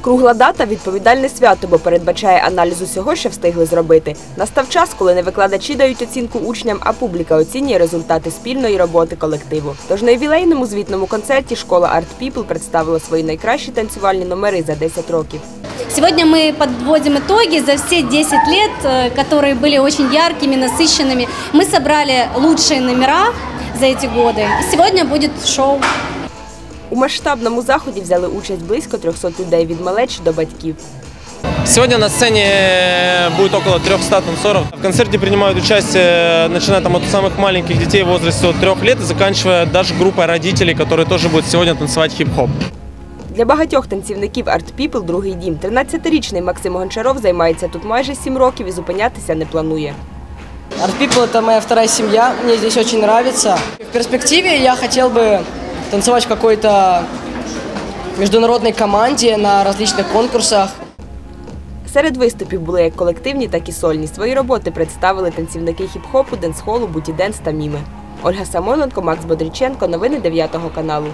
Кругла дата відповідальне свято, бо передбачає аналіз усього, що встигли зробити. Настав час, коли не викладачі дають оцінку учням, а публіка оцінює результати спільної роботи колективу. Тож на ювілейному звітному концерті школа Art People представила свої найкращі танцювальні номери за 10 років. Сегодня мы подводим итоги за все 10 лет, э, которые были очень яркими, насыщенными. Мы собрали лучшие номера за эти годы. И сегодня будет шоу. У масштабному заході взяли участь близько 300 людей від малечі до батьків. Сегодня на сцене будет около 300 танцоров. В концерте принимают участие, начиная там от самых маленьких детей в возрасте от 3 лет и заканчивая даже группой родителей, которые тоже будут сегодня танцевать хип-хоп. Для багатьох танцівників Art People другий дім. 13-річний Максим Гончаров займається тут майже 7 років і зупинятися не планує. Art People – это моя вторая семья, мне здесь очень нравится. В перспективе я хотел бы танцевать в какой-то международной команде на различных конкурсах. Серед виступів були як колективні, так і сольні. Свої роботи представили танцівники хіп-хопу, денсхолу, буті-денс та міми. Ольга Самойленко, Макс Бодріченко. Новини 9 каналу.